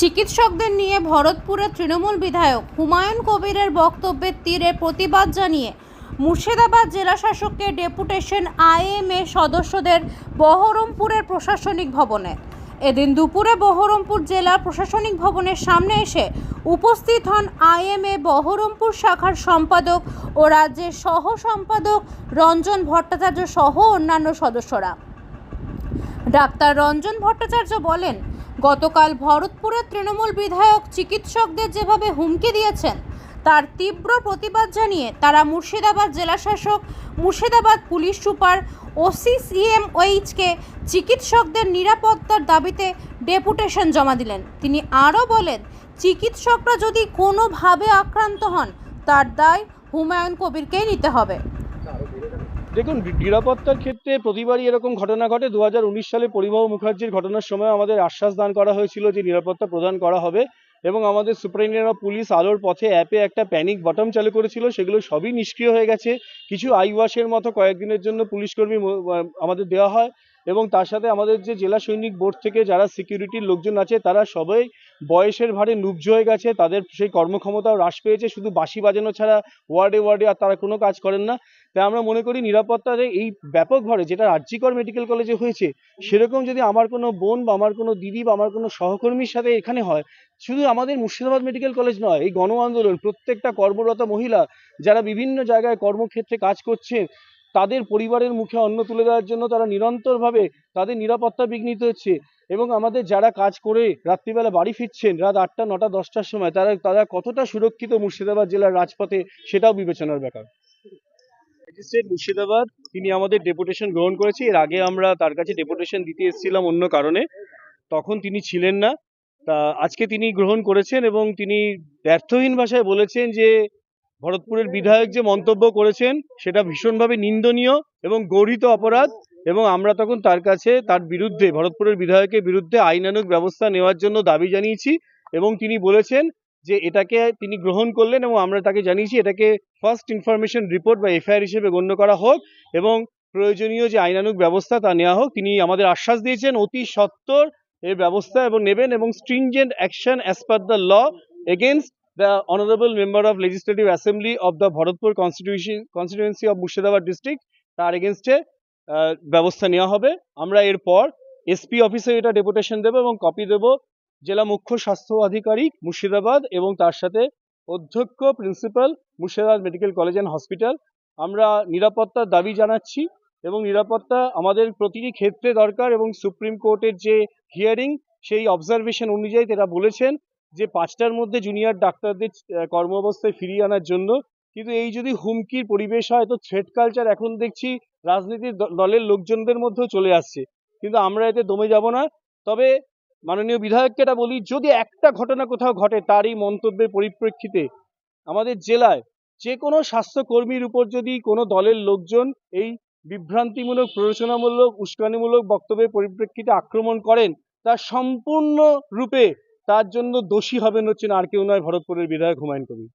চিকিৎসকদের নিয়ে ভরতপুরের তৃণমূল বিধায়ক হুমায়ুন কবিরের বক্তব্যের তীরে প্রতিবাদ জানিয়ে মুর্শিদাবাদ জেলা শাসককে ডেপুটেশন আইএমএ সদস্যদের বহরমপুরের প্রশাসনিক ভবনে। এদিন দুপুরে বহরমপুর জেলা প্রশাসনিক ভবনের সামনে এসে উপস্থিত হন আইএমএ বহরমপুর শাখার সম্পাদক ও রাজ্যের সহ সম্পাদক রঞ্জন ভট্টাচার্য সহ অন্যান্য সদস্যরা। ডাক্তার রঞ্জন ভট্টাচার্য বলেন, গতকাল ভরতপুরের তৃণমূল বিধায়ক চিকিৎসকদের যেভাবে হুমকি দিয়েছেন, তার তীব্র প্রতিবাদ জানিয়ে তারা মুর্শিদাবাদ জেলাশাসক, মুর্শিদাবাদ পুলিশ সুপার, ওসি সিএমওইচকে চিকিৎসকদের নিরাপত্তার দাবিতে ডেপুটেশন জমা দিলেন। তিনি আরও বলেন, চিকিৎসকরা যদি কোনোভাবে আক্রান্ত হন, তার দায় হুমায়ুন কবিরকেই নিতে হবে। দেখুন, নিরাপত্তার ক্ষেত্রে প্রতিবারই এরকম ঘটনা ঘটে। দু হাজার উনিশ সালে পরিবহ মুখার্জির ঘটনার সময় আমাদের আশ্বাস দান করা হয়েছিল যে নিরাপত্তা প্রদান করা হবে এবং আমাদের সুপারিনটেন্ডেন্ট অফ পুলিশ আলোর পথে অ্যাপে একটা প্যানিক বটম চালু করেছিল। সেগুলো সবই নিষ্ক্রিয় হয়ে গেছে। কিছু আইওয়াশের মতো কয়েকদিনের জন্য পুলিশকর্মী আমাদের দেওয়া হয়। এবং তার সাথে আমাদের যে জেলা সৈনিক বোর্ড থেকে যারা সিকিউরিটির লোকজন আছে, তারা সবাই বয়সের ভারে নুব্জ হয়ে গেছে। তাদের সেই কর্মক্ষমতাও হ্রাস পেয়েছে। শুধু বাঁশি বাজানো ছাড়া ওয়ার্ডে ওয়ার্ডে আর তারা কোনো কাজ করেন না। তাই আমরা মনে করি নিরাপত্তার এই ব্যাপক ঘরে যেটা রাজ্যিকর মেডিকেল কলেজে হয়েছে, সেরকম যদি আমার কোনো বোন বা আমার কোনো দিদি বা আমার কোনো সহকর্মীর সাথে এখানে হয়, শুধু আমাদের মুর্শিদাবাদ মেডিকেল কলেজ নয়, এই গণ আন্দোলন, প্রত্যেকটা কর্মরত মহিলা যারা বিভিন্ন জায়গায় কর্মক্ষেত্রে কাজ করছে তাদের পরিবারের মুখে অন্ন তুলে দেওয়ার জন্য তারা নিরন্তরভাবে তাদের নিরাপত্তা বিঘ্নিত হচ্ছে এবং আমাদের যারা কাজ করে রাত্রিবেলা বাড়ি ফিরছেন, রাত আটটা, নটা, দশটার সময়, তারা তারা কতটা সুরক্ষিত মুর্শিদাবাদ জেলার রাজপথে সেটাও বিবেচনার ব্যাপার। ম্যাজিস্ট্রেট মুর্শিদাবাদ, তিনি আমাদের ডেপুটেশন গ্রহণ করেছে। এর আগে আমরা তার কাছে ডেপুটেশন দিতে এসেছিলাম অন্য কারণে। তখন তিনি ছিলেন না। তা আজকে তিনি গ্রহণ করেছেন এবং তিনি ব্যর্থহীন ভাষায় বলেছেন যে ভরতপুরের বিধায়ক যে মন্তব্য করেছেন, সেটা ভীষণভাবে নিন্দনীয় এবং গৌরিত অপরাধ এবং আমরা তখন তার কাছে, তার বিরুদ্ধে, ভরতপুরের বিধায়কের বিরুদ্ধে আইনানুগ ব্যবস্থা নেওয়ার জন্য দাবি জানিয়েছি এবং তিনি বলেছেন যে এটাকে তিনি গ্রহণ করলেন এবং আমরা তাকে জানিয়েছি এটাকে ফার্স্ট ইনফরমেশন রিপোর্ট বা এফআইআর হিসেবে গণ্য করা হোক এবং প্রয়োজনীয় যে আইনানুগ ব্যবস্থা তা নেওয়া হোক, তিনি আমাদের আশ্বাস দিয়েছেন অতি সত্বর এর ব্যবস্থা এবং নেবেন এবং stringent action as per the law against the honourable member of legislative assembly of the Bharatpur constitution constituency of Murshidabad district তার এগেনস্টে ব্যবস্থা নেওয়া হবে। আমরা এরপর এসপি অফিসে এটা ডেপুটেশন দেবো এবং কপি দেবো। জেলা মুখ্য স্বাস্থ্য আধিকারিক মুর্শিদাবাদ এবং তার সাথে অধ্যক্ষ principal Murshidabad medical college and hospital আমরা নিরাপত্তার দাবি জানাচ্ছি এবং নিরাপত্তা আমাদের প্রতিটি ক্ষেত্রে দরকার এবং সুপ্রিম কোর্টের যে হিয়ারিং সেই অবজারভেশন অনুযায়ী তারা বলেছেন যে পাঁচটার মধ্যে জুনিয়র ডাক্তারদের আহ, কর্মাবস্থায় ফিরিয়ে আনার জন্য। কিন্তু এই যদি হুমকির পরিবেশ হয় তো থ্রেড কালচার এখন দেখছি রাজনীতির দলের লোকজনদের মধ্যেও চলে আসছে। কিন্তু আমরা এতে দমে যাব না। তবে মাননীয় বিধায়ককে এটা বলি যদি একটা ঘটনা কোথাও ঘটে তারই মন্তব্যের পরিপ্রেক্ষিতে আমাদের জেলায় যে কোনো স্বাস্থ্যকর্মীর উপর যদি কোনো দলের লোকজন এই বিভ্রান্তিমূলক প্ররোচনামূলক উস্কানিমূলক বক্তব্যের পরিপ্রেক্ষিতে আক্রমণ করেন তা সম্পূর্ণ রূপে তার জন্য দোষী হবেন হচ্ছেন আর কেউ নয় ভরতপুরের বিধায়ক হুমায়ুন কবির।